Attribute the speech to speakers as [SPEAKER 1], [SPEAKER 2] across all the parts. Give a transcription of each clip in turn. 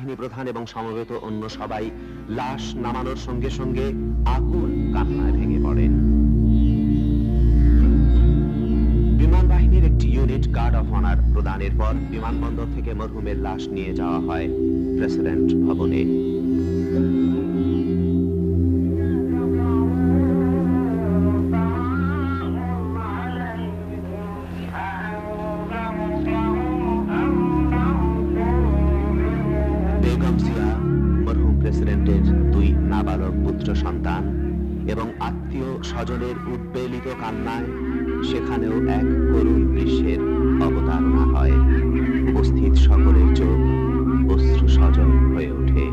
[SPEAKER 1] বাহিনী প্রধান এবং সমবেত অন্য সবাই লাশ নামানোর সঙ্গে সঙ্গে আগুন কান্নায় ভেঙে পড়েন। বিমান বাহিনীর একটি ইউনিট গার্ড অফ অনার প্রদানের পর বিমানবন্দর থেকে মরহুমের লাশ নিয়ে যাওয়া হয় প্রেসিডেন্ট ভবনে। পুত্র সন্তান এবং আত্মীয় স্বজনের উদ্বেলিত কান্নায় সেখানেও এক করুণ দৃশ্যের অবতারণা হয়। উপস্থিত সকলের চোখ অশ্রু সজল হয়ে ওঠে।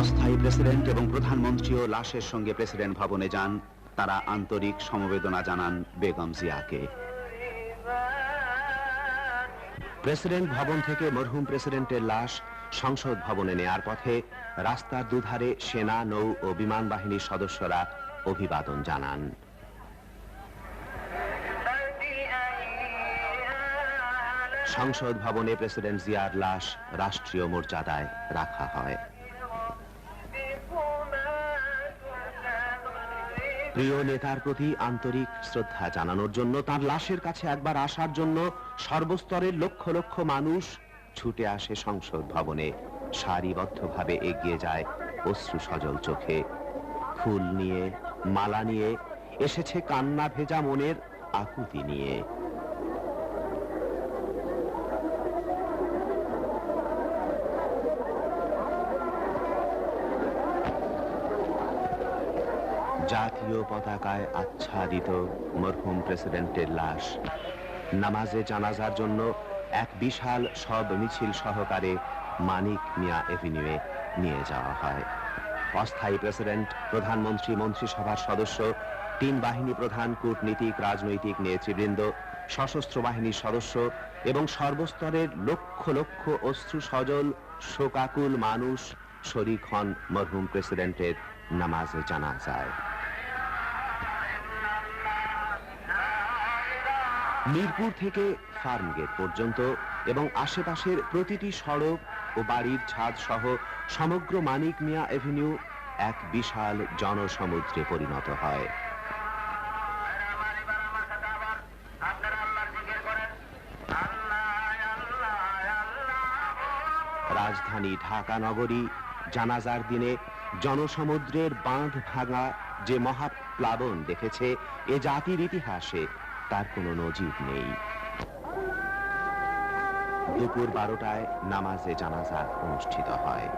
[SPEAKER 1] অস্থায়ী প্রেসিডেন্ট এবং প্রধানমন্ত্রীও লাশের সঙ্গে প্রেসিডেন্ট ভবনে যান। তারা আন্তরিক সমবেদনা জানান বেগম জিয়াকে। প্রেসিডেন্ট ভবন থেকে মরহুম প্রেসিডেন্টের লাশ সংসদ ভবনে নেয়ার পথে রাস্তার দুধারে সেনা, নৌ ও বিমান বাহিনীর সদস্যরা অভিবাদন জানান। সংসদ ভবনে প্রেসিডেন্ট জিয়ার লাশ রাষ্ট্রীয় মর্যাদায় রাখা হয়। প্রিয় নেতার প্রতি আন্তরিক শ্রদ্ধা জানানোর জন্য, তার লাশের কাছে একবার আসার জন্য সর্বস্তরের লক্ষ লক্ষ মানুষ ছুটে আসে সংসদ ভবনে। সারিবদ্ধভাবে এগিয়ে যায় অশ্রু সজল চোখে। ফুল নিয়ে, মালা নিয়ে, এসেছে কান্না ভেজা মনের আকুতি নিয়ে। জাতীয় পতাকায় আচ্ছাদিত মরহুম প্রেসিডেন্টের লাশ। নামাজে জানাজার জন্য এক বিশাল সব মিছিল সহকারে মানিক মিয়া এভিনিউয়ে নিয়ে যাওয়া হয়। অস্থায়ী প্রেসিডেন্ট, প্রধানমন্ত্রী, মন্ত্রিসভার সদস্য, তিন বাহিনী প্রধান, কূটনীতিক, রাজনৈতিক নেতৃবৃন্দ, সশস্ত্র বাহিনীর সদস্য এবং সর্বস্তরের লক্ষ লক্ষ অশ্রু সজল, শোকাকুল মানুষ শরিক হন মরহুম প্রেসিডেন্টের নামাজে জানাজায়। মিরপুর থেকে ফার্মগেট পর্যন্ত এবং আশেপাশের প্রতিটি সড়ক ও বাড়ির ছাদ সহ সমগ্র মানিক মিয়া এভিনিউ এক বিশাল জনসমুদ্রে পরিণত হয়। রাজধানী ঢাকা নগরী জানাজার দিনে জনসমুদ্রের বাঁধ ভাঙা যে মহাপ্লাবন দেখেছে, এ জাতির ইতিহাসে তার কোনো নজির নেই। দুপুর বারোটায় নামাজে জানাজা অনুষ্ঠিত হয়।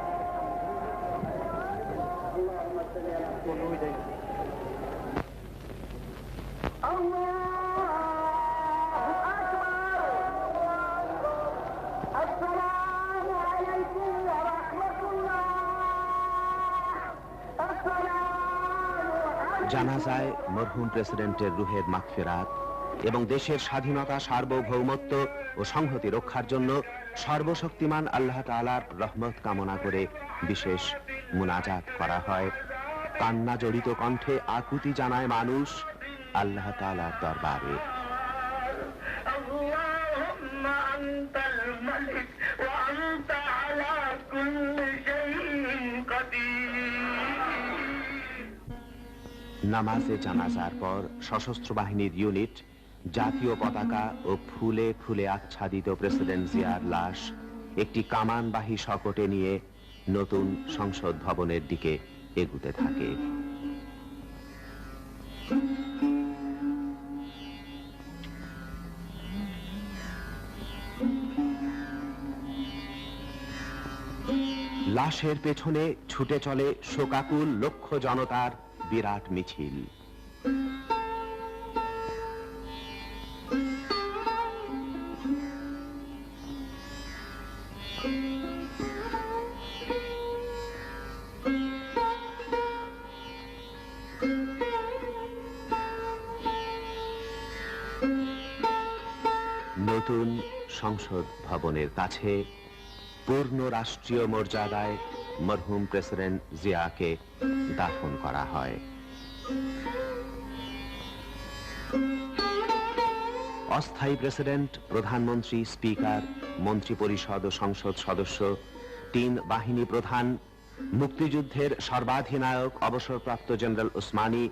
[SPEAKER 1] জানাজায় মরহুম প্রেসিডেন্টের রুহের মাগফেরাত এবং দেশের স্বাধীনতা সার্বভৌমত্ব ও সংহতি রক্ষার জন্য সর্বশক্তিমান আল্লাহ তালার রহমত কামনা করে বিশেষ মুনাজাত করা হয়। কান্না জড়িত কণ্ঠে আকুতি জানায় মানুষ আল্লাহ তালার দরবারে। নামাজে জানাজার পর সশস্ত্র বাহিনীর ইউনিট জাতীয় পতাকা ও ফুলে ফুলে আচ্ছাদিত প্রেসিডেন্ট জিয়ার লাশ একটি কামানবাহী শকটে নিয়ে নতুন সংসদ ভবনের দিকে এগুতে থাকে। লাশের পেছনে ছুটে চলে শোকাকুল লক্ষ জনতার বিরাট মিছিল। নতুন সংসদ ভবনের কাছে পূর্ণ রাষ্ট্রীয় মর্যাদায় মরহুম প্রেসিডেন্ট জিয়াকে দাফন করা হয়। অস্থায়ী প্রেসিডেন্ট, প্রধানমন্ত্রী, স্পিকার, মন্ত্রিপরিষদ ও সংসদ সদস্য, তিন বাহিনী প্রধান, মুক্তিযুদ্ধের সর্বাধিনায়ক, অবসরপ্রাপ্ত জেনারেল ওসমানী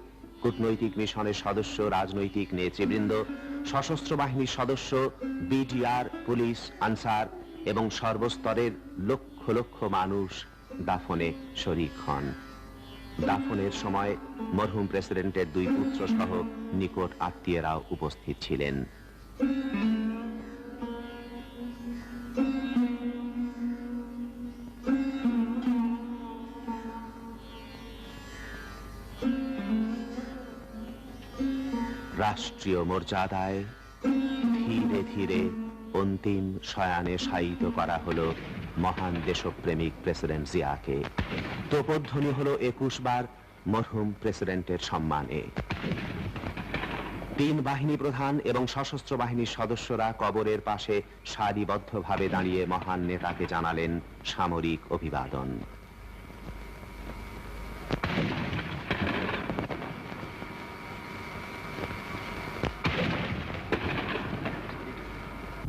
[SPEAKER 1] কূটনৈতিক মিশনের সদস্য, রাজনৈতিক নেতৃবৃন্দ, সশস্ত্র বাহিনীর সদস্য, বিডিআর, পুলিশ, আনসার এবং সর্বস্তরের লক্ষ লক্ষ মানুষ দাফনে শরিক হন। দাফনের সময় মরহুম প্রেসিডেন্টের দুই পুত্র সহ নিকট আত্মীয়রাও উপস্থিত ছিলেন। রাষ্ট্রীয় মর্যাদায় ধীরে ধীরে অন্তিম শয়ানে শায়িত করা হলো মহান দেশপ্রেমিক প্রেসিডেন্ট জিয়াকে। তোপধ্বনি হলো একুশ বার মরহুম প্রেসিডেন্টের সম্মানে। তিন বাহিনী প্রধান এবং সশস্ত্র বাহিনীর সদস্যরা কবরের পাশে সারিবদ্ধভাবে দাঁড়িয়ে মহান নেতাকে জানালেন সামরিক অভিবাদন।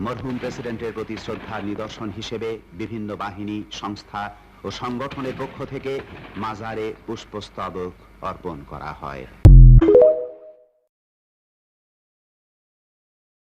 [SPEAKER 1] মরহুম প্রেসিডেন্টের প্রতি শ্রদ্ধার নিদর্শন হিসেবে বিভিন্ন বাহিনী, সংস্থা ও সংগঠনের পক্ষ থেকে মাজারে পুষ্পস্তবক অর্পণ করা হয়।